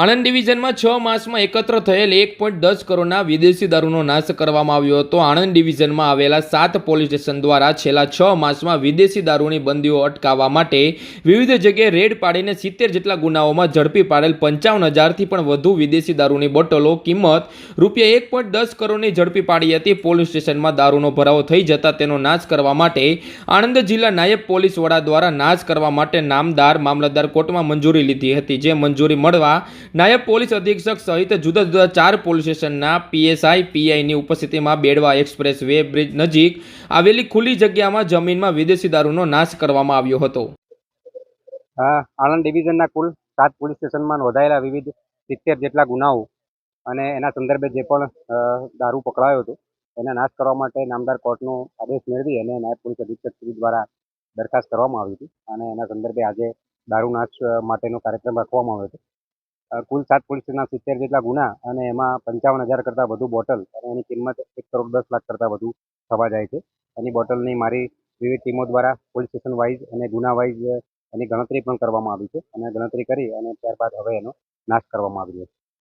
આણંદ ડિવિઝનમાં છ માસમાં એકત્ર થયેલ એક પોઈન્ટ દસ કરોડના વિદેશી દારૂનો નાશ કરવામાં આવ્યો હતો. આણંદ ડિવિઝનમાં આવેલા સાત પોલીસ સ્ટેશન દ્વારા છેલ્લા છ માસમાં વિદેશી દારૂની બંદીઓ અટકાવવા માટે વિવિધ જગ્યાએ રેડ પાડીને સિત્તેર જેટલા ગુનાઓમાં ઝડપી પાડેલ પંચાવન હજારથી પણ વધુ વિદેશી દારૂની બોટલો કિંમત રૂપિયા એક પોઈન્ટ દસ કરોડની ઝડપી પાડી હતી. પોલીસ સ્ટેશનમાં દારૂનો ભરાવો થઈ જતા તેનો નાશ કરવા માટે આણંદ જિલ્લા નાયબ પોલીસ વડા દ્વારા નાશ કરવા માટે નામદાર મામલતદાર કોર્ટમાં મંજૂરી લીધી હતી, જે મંજૂરી મળવા નાયબ પોલીસ અધિક્ષક સહિત જુદા જુદા ચાર પોલીસ સ્ટેશનના પીએસઆઈ પીઆઈની ઉપસ્થિતિમાં બેડવા એક્સપ્રેસ વે બ્રિજ નજીક આવેલી ખુલ્લી જગ્યામાં જમીનમાં વિદેશી દારૂનો નાશ કરવામાં આવ્યો હતો. આણંદ ડિવિઝનના કુલ સાત પોલીસ સ્ટેશનમાં નોંધાયેલા વિવિધ સિત્તેર જેટલા ગુનાઓ અને એના સંદર્ભે જે પણ દારૂ પકડાયો હતો, એના નાશ કરવા માટે નામદાર કોર્ટનો આદેશ મેળવી અને નાયબ પોલીસ અધિક્ષક શ્રી દ્વારા દરખાસ્ત કરવામાં આવી હતી અને એના સંદર્ભે આજે દારૂ નાશ માટેનો કાર્યક્રમ રાખવામાં આવ્યો હતો. કુલ સાત પોલીસ સ્ટેશનના સિત્તેર જેટલા ગુના અને એમાં પંચાવન હજાર કરતાં વધુ બોટલ અને એની કિંમત એક કરોડ દસ લાખ કરતાં વધુ થવા જાય છે. એની બોટલની મારી વિવિધ ટીમો દ્વારા પોલીસ સ્ટેશન વાઇઝ અને ગુના વાઇઝ એની ગણતરી પણ કરવામાં આવી છે અને ગણતરી કરી અને ત્યારબાદ હવે એનો નાશ કરવામાં આવી રહ્યો છે.